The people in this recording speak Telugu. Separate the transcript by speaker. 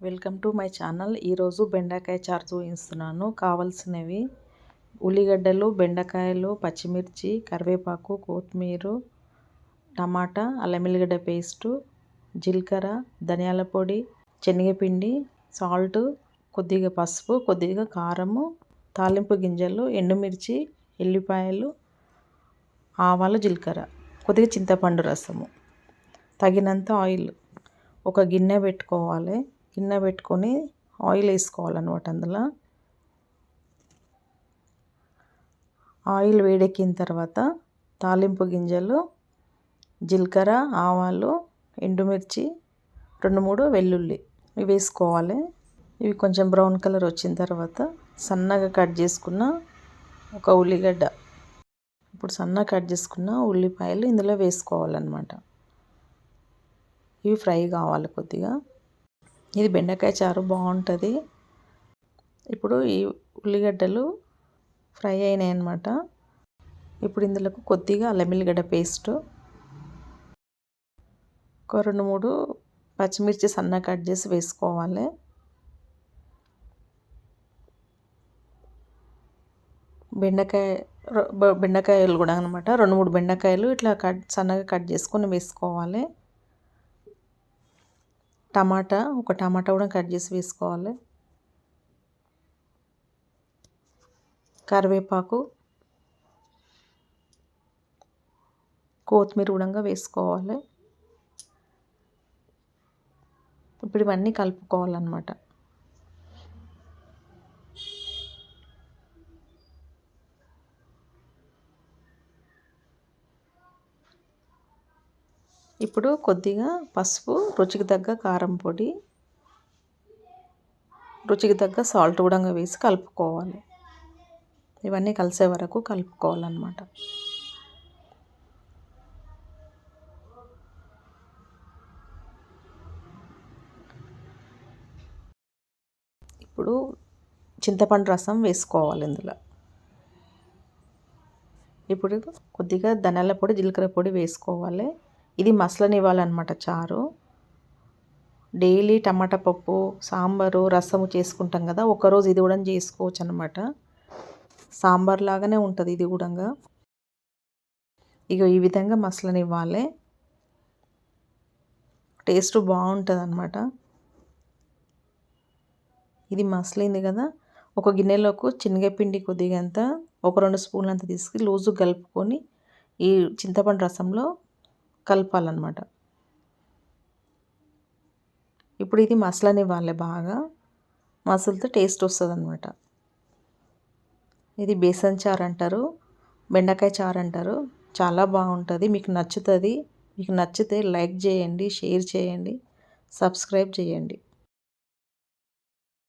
Speaker 1: Welcome to my channel. ఈరోజు బెండకాయ చారు చూపిస్తున్నాను. కావలసినవి ఉల్లిగడ్డలు బెండకాయలు పచ్చిమిర్చి కరివేపాకు కొత్తిమీర టమాటా అల్లం ఎల్లిగడ్డ పేస్టు జీలకర్ర ధనియాల పొడి శనగపిండి సాల్ట్ కొద్దిగా పసుపు కొద్దిగా కారము తాలింపు గింజలు ఎండుమిర్చి ఎల్లిపాయలు ఆవాలు జీలకర్ర కొద్దిగా చింతపండు రసము తగినంత ఆయిల్ ఒక గిన్నె పెట్టుకోవాలి. గిన్నె పెట్టుకొని ఆయిల్ వేసుకోవాలన్నమాట అందులో. ఆయిల్ వేడెక్కిన తర్వాత తాలింపు గింజలు జీలకర్ర ఆవాలు ఎండుమిర్చి రెండు మూడు వెల్లుల్లి ఇవి వేసుకోవాలి. ఇవి కొంచెం బ్రౌన్ కలర్ వచ్చిన తర్వాత సన్నగా కట్ చేసుకున్న ఒక ఉల్లిగడ్డ. ఇప్పుడు సన్నగా కట్ చేసుకున్న ఉల్లిపాయలు ఇందులో వేసుకోవాలన్నమాట. ఇవి ఫ్రై కావాలి కొద్దిగా. ఇది బెండకాయ చారు బాగుంటుంది. ఇప్పుడు ఈ ఉల్లిగడ్డలు ఫ్రై అయినాయి అన్నమాట. ఇప్పుడు ఇందులో కొద్దిగా అల్లం ఎల్లిగడ్డ పేస్ట్. ఒక రెండు మూడు పచ్చిమిర్చి సన్న కట్ చేసి వేసుకోవాలి. బెండకాయ బెండకాయలు కూడా అనమాట రెండు మూడు బెండకాయలు ఇట్లా కట్ సన్నగా కట్ చేసుకొని వేసుకోవాలి. టమాటా ఒక టమాటా కూడా కట్ చేసి వేసుకోవాలి. కరివేపాకు కొత్తిమీర కూడా వేసుకోవాలి. ఇప్పుడు ఇవన్నీ కలుపుకోవాలన్నమాట. ఇప్పుడు కొద్దిగా పసుపు రుచికి తగ్గ కారం పొడి రుచికి తగ్గ సాల్ట్ కూడా వేసి కలుపుకోవాలి. ఇవన్నీ కలిసే వరకు కలుపుకోవాలన్నమాట. ఇప్పుడు చింతపండు రసం వేసుకోవాలి ఇందులో. ఇప్పుడు కొద్దిగా ధనియాల పొడి జీలకర్ర పొడి వేసుకోవాలి. ఇది మసలనివ్వాలన్నమాట చారు. డైలీ టమాటా పప్పు సాంబారు రసము చేసుకుంటాం కదా ఒకరోజు ఇది కూడా చేసుకోవచ్చు అనమాట సాంబార్ లాగానే ఉంటుంది ఇది కూడా. ఇక ఈ విధంగా మసలనివ్వాలి. టేస్ట్ బాగుంటుంది అనమాట ఇది మసలింది కదా ఒక గిన్నెలోకి శనగపిండి కొద్దిగా అంత ఒక రెండు స్పూన్లు అంత తీసుకుని లూజు కలుపుకొని ఈ చింతపండు రసంలో కలపాలన్నమాట. ఇప్పుడు ఇది మసలనివ్వాలి బాగా. మసలితో టేస్ట్ వస్తుంది అనమాట ఇది బేసన్ చారు అంటారు బెండకాయ చారు అంటారు. చాలా బాగుంటుంది. మీకు నచ్చుతుంది. మీకు నచ్చితే లైక్ చేయండి షేర్ చేయండి సబ్స్క్రైబ్ చేయండి.